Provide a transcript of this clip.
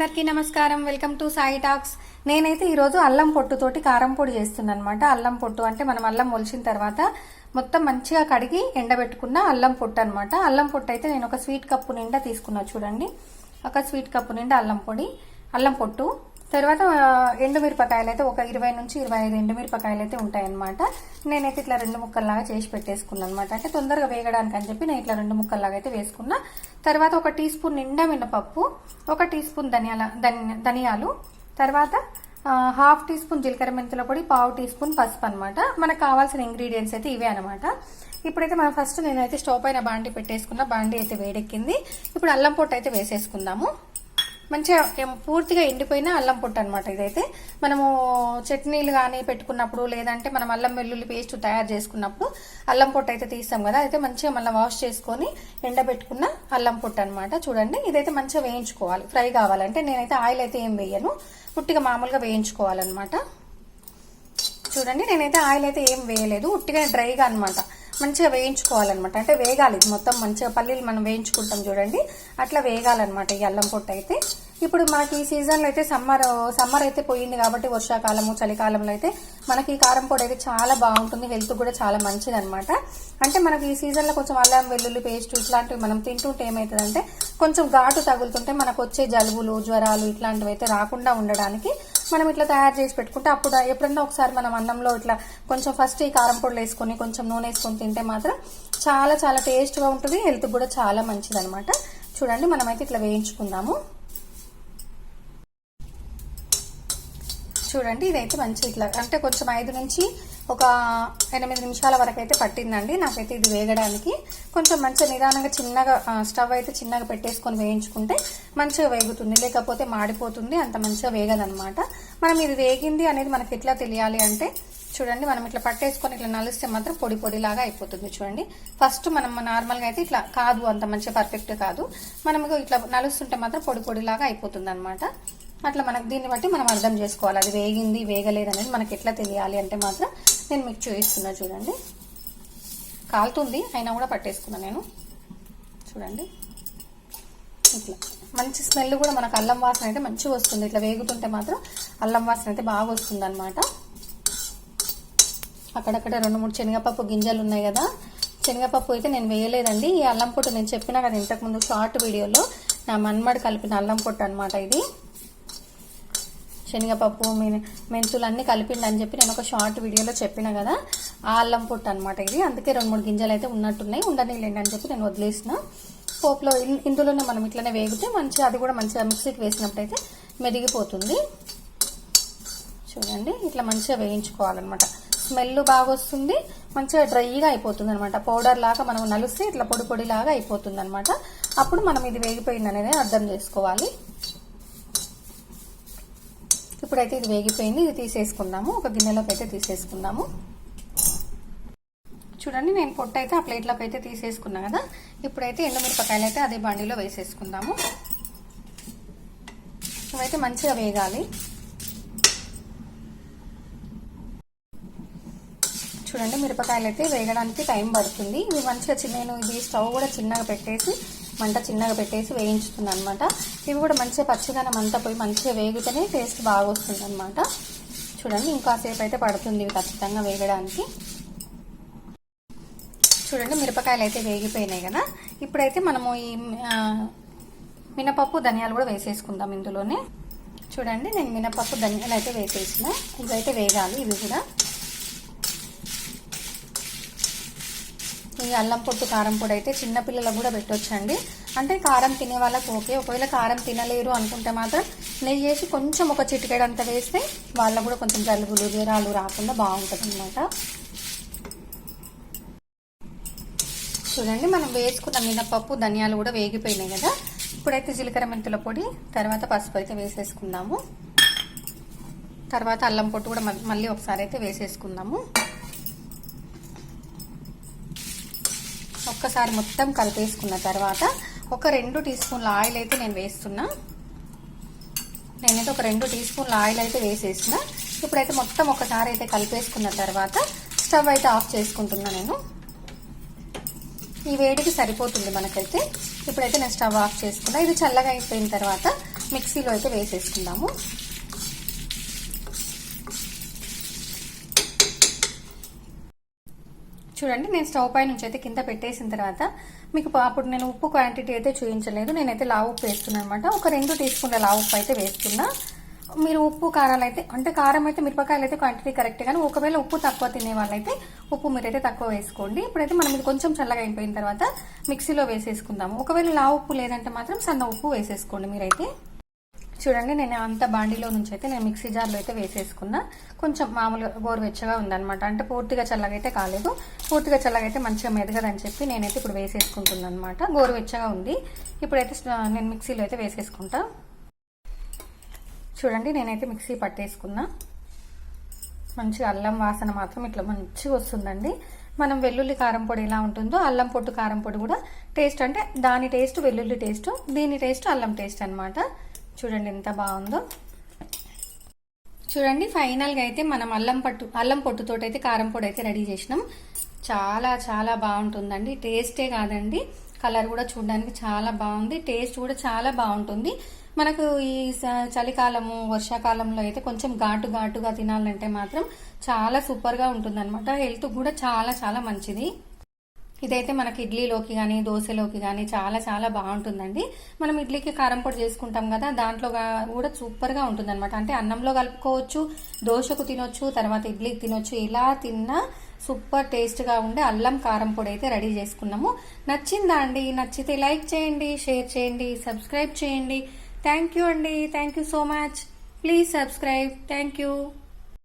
అందరికీ నమస్కారం. Welcome to Sai talks. నేనైతే ఈరోజు అల్లం పొట్టుతోటి కారం పొడి చేస్తున్నాను అనమాట అల్లం పొట్టు అంటే మనం అల్లం మొలిచిన తర్వాత మొత్తం మంచిగా కడిగి ఎండబెట్టుకున్న అల్లం పొట్టు అనమాట అల్లం పొట్టు అయితే నేను ఒక స్వీట్ కప్పు నిండా తీసుకున్నా చూడండి. ఒక స్వీట్ కప్పు నిండా అల్లం పొడి అల్లం పొట్టు తర్వాత ఎండుమిరపకాయలు అయితే ఒక ఇరవై నుంచి ఇరవై ఐదు ఎండుమిరపకాయలు అయితే ఉంటాయన్నమాట. నేనైతే ఇట్లా రెండు ముక్కల్లాగా చేసి పెట్టేసుకున్నాను అనమాట అంటే తొందరగా వేగడానికి అని చెప్పి నేను ఇట్లా రెండు ముక్కల్లాగా అయితే వేసుకున్నా. తర్వాత ఒక టీ స్పూన్ నిండా మినపప్పు ఒక టీ స్పూన్ ధనియాల ధనియాలు తర్వాత హాఫ్ టీ స్పూన్ జీలకర్ర మెంతుల పొడి పావు టీ స్పూన్ పసుపు అనమాట మనకు కావాల్సిన ఇంగ్రీడియంట్స్ అయితే ఇవే అనమాట ఇప్పుడైతే మనం ఫస్ట్ నేనైతే స్టవ్ పైన బాండి పెట్టేసుకున్న బాండి అయితే వేడెక్కింది. ఇప్పుడు అల్లం పొట్టు అయితే వేసేసుకుందాము. మంచిగా పూర్తిగా ఎండిపోయిన అల్లం పొట్టు అనమాట ఇదైతే. మనము చట్నీలు కానీ పెట్టుకున్నప్పుడు లేదంటే మనం అల్లం వెల్లుల్లి పేస్ట్ తయారు చేసుకున్నప్పుడు అల్లం పొట్టు అయితే తీస్తాం కదా. అయితే మంచిగా మళ్ళీ వాష్ చేసుకొని ఎండబెట్టుకున్న అల్లం పొట్టు అనమాట చూడండి ఇదైతే మంచిగా వేయించుకోవాలి. ఫ్రై కావాలంటే నేనైతే ఆయిల్ అయితే ఏం వేయను. ఉట్టిగా మామూలుగా వేయించుకోవాలన్నమాట. చూడండి నేనైతే ఆయిల్ అయితే ఏం వేయలేదు. ఉట్టిగా డ్రైగా అనమాట మంచిగా వేయించుకోవాలన్నమాట. అంటే వేగాలి. ఇది మొత్తం మంచిగా పల్లీలు మనం వేయించుకుంటాం చూడండి. అట్లా వేగాలన్నమాట ఈ అల్లం పొట్టు అయితే. ఇప్పుడు మనకి ఈ సీజన్లో అయితే సమ్మర్ సమ్మర్ అయితే పోయింది కాబట్టి వర్షాకాలము చలికాలంలో అయితే మనకి ఈ కారం పొడి అయితే చాలా బాగుంటుంది. హెల్త్ కూడా చాలా మంచిది అనమాట అంటే మనకి ఈ సీజన్లో కొంచెం అల్లం వెల్లుల్లి పేస్ట్ ఇట్లాంటివి మనం తింటుంటే ఏమవుతుందంటే కొంచెం ఘాటు తగులుతుంటే మనకు వచ్చే జలుబులు జ్వరాలు ఇట్లాంటివి అయితే రాకుండా ఉండడానికి మనం ఇట్లా తయారు చేసి పెట్టుకుంటే అప్పుడు ఎప్పుడన్నా ఒకసారి మనం అన్నంలో ఇట్లా కొంచెం ఫస్ట్ ఈ కారం పొడులు వేసుకొని కొంచెం నూనె వేసుకొని తింటే మాత్రం చాలా చాలా టేస్ట్గా ఉంటుంది హెల్త్ కూడా చాలా మంచిదనమాట చూడండి మనమైతే ఇట్లా వేయించుకుందాము చూడండి ఇదైతే మంచి ఇట్లా అంటే కొంచెం ఐదు నుంచి ఒక ఎనిమిది నిమిషాల వరకు అయితే పట్టిందండి. నాకైతే ఇది వేగడానికి. కొంచెం మంచిగా నిదానంగా చిన్నగా స్టవ్ అయితే చిన్నగా పెట్టేసుకొని వేయించుకుంటే మంచిగా వేగుతుంది. లేకపోతే మాడిపోతుంది అంత మంచిగా వేగదనమాట మనం ఇది వేగింది అనేది మనకి ఎట్లా తెలియాలి అంటే చూడండి మనం ఇట్లా పట్టేసుకొని ఇట్లా నలిస్తే మాత్రం పొడి పొడిలాగా అయిపోతుంది చూడండి. ఫస్ట్ మనం నార్మల్గా అయితే ఇట్లా కాదు అంత మంచిగా పర్ఫెక్ట్ కాదు. మనం ఇట్లా నలుస్తుంటే మాత్రం పొడి పొడిలాగా అయిపోతుంది అనమాట అట్లా మనకు దీన్ని బట్టి మనం అర్థం చేసుకోవాలి. అది వేగింది వేగలేదు అనేది మనకి ఎట్లా తెలియాలి అంటే మాత్రం నేను మీకు చూపిస్తున్నా చూడండి. కాలుతుంది అయినా కూడా పట్టేసుకున్నా నేను. చూడండి. ఇట్లా. మంచి స్మెల్ కూడా మనకు అల్లం వాసన అయితే మంచిగా వస్తుంది. ఇట్లా వేగుతుంటే మాత్రం అల్లం వాసన అయితే బాగా వస్తుంది అనమాట అక్కడక్కడ రెండు మూడు శనగపప్పు గింజలు ఉన్నాయి కదా. శనగపప్పు అయితే నేను వేయలేదండి. ఈ అల్లం పొట్టు నేను చెప్పినా కదా ఇంతకుముందు షార్ట్ వీడియోలో నా మన్మడి కలిపిన అల్లం పొట్టు అనమాట ఇది. శనగపప్పు మె- మెంతులు అన్నీ కలిపిండి అని చెప్పి నేను ఒక షార్ట్ వీడియోలో చెప్పిన కదా ఆ అల్లం పొట్టు అనమాట ఇది. అందుకే రెండు మూడు గింజలు అయితే ఉన్నట్టున్నాయి ఉండనీళ్ళండి అని చెప్పి నేను వదిలేసిన. పోపులో ఇందులోనే మనం ఇట్లనే వేగితే మంచిగా అది కూడా మంచిగా మిక్సీకి వేసినప్పుడైతే మెదిగిపోతుంది. చూడండి ఇట్లా మంచిగా వేయించుకోవాలన్నమాట. స్మెల్ బాగా వస్తుంది మంచిగా డ్రైగా అయిపోతుంది అనమాట పౌడర్ లాగా మనం నలిస్తే ఇట్లా పొడి పొడి లాగా అయిపోతుంది అనమాట అప్పుడు మనం ఇది వేగిపోయింది అనేది అర్థం చేసుకోవాలి. ఇప్పుడైతే ఇది వేగిపోయింది ఇది తీసేసుకుందాము. ఒక గిన్నెలోకి అయితే తీసేసుకుందాము. చూడండి నేను పొట్టు అయితే ఆ ప్లేట్లోకి అయితే తీసేసుకున్నా కదా. ఇప్పుడైతే ఎండుమిరపకాయలు అయితే అదే బండిలో వేసేసుకుందాము. ఇవైతే మంచిగా వేగాలి. చూడండి మిరపకాయలు అయితే వేగడానికి టైం పడుతుంది. ఇవి మంచిగా చిన్న నేను ఇది స్టవ్ కూడా చిన్నగా పెట్టేసి మంట చిన్నగా పెట్టేసి వేయించుతుంది అనమాట ఇవి కూడా మంచిగా పచ్చిదనం అంతా పోయి మంచిగా వేగితేనే టేస్ట్ బాగా వస్తుంది అనమాట చూడండి ఇంకాసేపు అయితే పడుతుంది ఇవి ఖచ్చితంగా వేగడానికి. చూడండి మిరపకాయలు అయితే వేగిపోయినాయి కదా. ఇప్పుడైతే మనము ఈ మినపప్పు ధనియాలు కూడా వేసేసుకుందాం ఇందులోనే. చూడండి నేను మినపప్పు ధనియాలు అయితే వేసేసిన. ఇవైతే వేగాలి ఇవి కూడా. ఈ అల్లం పొట్టు కారం పొడి అయితే చిన్నపిల్లలకు కూడా పెట్టొచ్చండి. అంటే కారం తినే వాళ్ళకి ఓకే. ఒకవేళ కారం తినలేరు అనుకుంటే మాత్రం నెయ్యి వేసి కొంచెం ఒక చిటికెడంత వేస్తే వాళ్ళకు కూడా కొంచెం జలుబులు జ్వరాలు రాకుండా బాగుంటుంది అనమాట చూడండి మనం వేసుకున్న మినపప్పు ధనియాలు కూడా వేగిపోయినాయి కదా. ఇప్పుడైతే జీలకర్ర మెంతుల పొడి తర్వాత పసుపు అయితే వేసేసుకుందాము. తర్వాత అల్లం పొట్టు కూడా మ- మళ్ళీ ఒకసారి అయితే వేసేసుకుందాము. ఒక్కసారి మొత్తం కలిపేసుకున్న తర్వాత ఒక రెండు టీ స్పూన్ల ఆయిల్ అయితే నేను వేస్తున్నా. నేనైతే ఒక రెండు టీ స్పూన్ల ఆయిల్ అయితే వేసేసిన ఇప్పుడైతే మొత్తం ఒకసారి అయితే కలిపేసుకున్న తర్వాత స్టవ్ అయితే ఆఫ్ చేసుకుంటున్నా నేను. ఈ వేడికి సరిపోతుంది మనకైతే. ఇప్పుడైతే నేను స్టవ్ ఆఫ్ చేసుకున్నా. ఇది చల్లగా అయిపోయిన తర్వాత మిక్సీలో అయితే వేసేసుకుందాము. చూడండి నేను స్టవ్ పై నుంచి అయితే కింద పెట్టేసిన తర్వాత మీకు అప్పుడు నేను ఉప్పు క్వాంటిటీ అయితే చూపించలేదు నేనైతే లావు ఉప్పు వేస్తున్నాను అనమాట ఒక రెండు టీ స్పూన్ల లావు ఉప్పు అయితే వేస్తున్నా. మీరు ఉప్పు కారాలు అయితే అంటే కారం అయితే మిరపకాయలు అయితే క్వాంటిటీ కరెక్ట్ కానీ ఒకవేళ ఉప్పు తక్కువ తినే వాళ్ళైతే ఉప్పు మీరైతే తక్కువ వేసుకోండి. ఇప్పుడైతే మనం ఇది కొంచెం చల్లగా అయిపోయిన తర్వాత మిక్సీలో వేసేసుకుందాము. ఒకవేళ లావు ఉప్పు లేదంటే మాత్రం సన్న ఉప్పు వేసేసుకోండి మీరైతే. చూడండి నేను అంత బాండీలో నుంచి అయితే నేను మిక్సీ జార్లో అయితే వేసేసుకున్నా. కొంచెం మామూలుగా గోరువెచ్చగా ఉందనమాట అంటే పూర్తిగా చల్లగా అయితే కాలేదు. పూర్తిగా చల్లగా అయితే మంచిగా మెదగదని చెప్పి నేనైతే ఇప్పుడు వేసేసుకుంటున్నాను అనమాట గోరువెచ్చగా ఉంది. ఇప్పుడైతే నేను మిక్సీలో అయితే వేసేసుకుంటా. చూడండి నేనైతే మిక్సీ పట్టేసుకున్నా. మంచిగా అల్లం వాసన మాత్రం ఇట్లా మంచిగా వస్తుందండి. మనం వెల్లుల్లి కారం పొడి ఎలా ఉంటుందో అల్లం పొట్టు కారం పొడి కూడా టేస్ట్ అంటే దాని టేస్ట్ వెల్లుల్లి టేస్ట్ దీని టేస్ట్ అల్లం టేస్ట్ అనమాట చూడండి ఎంత బాగుందో. చూడండి ఫైనల్గా అయితే మనం అల్లం పట్టు అల్లం పొట్టుతో అయితే కారం పొడి అయితే రెడీ చేసినాం. చాలా చాలా బాగుంటుందండి. టేస్టే కాదండి. కలర్ కూడా చూడడానికి చాలా బాగుంది. టేస్ట్ కూడా చాలా బాగుంటుంది. మనకు ఈ స- చలికాలము వర్షాకాలంలో అయితే కొంచెం ఘాటు ఘాటుగా తినాలంటే మాత్రం చాలా సూపర్గా ఉంటుందన్నమాట. హెల్త్ కూడా చాలా చాలా మంచిది. ఇదైతే మనకి ఇడ్లీలోకి కానీ దోశలోకి కానీ చాలా చాలా బాగుంటుందండి. మనం ఇడ్లీకి కారం పొడి చేసుకుంటాం కదా దాంట్లో కూడా సూపర్గా ఉంటుంది అనమాట అంటే అన్నంలో కలుపుకోవచ్చు దోశకు తినొచ్చు తర్వాత ఇడ్లీకి తినొచ్చు ఇలా తిన్నా సూపర్ టేస్ట్గా ఉండే అల్లం కారం పొడి అయితే రెడీ చేసుకున్నాము. నచ్చిందా అండి? నచ్చితే లైక్ చేయండి షేర్ చేయండి సబ్స్క్రైబ్ చేయండి. థ్యాంక్ యూ అండి. Thank you so much. Please subscribe. Thank you.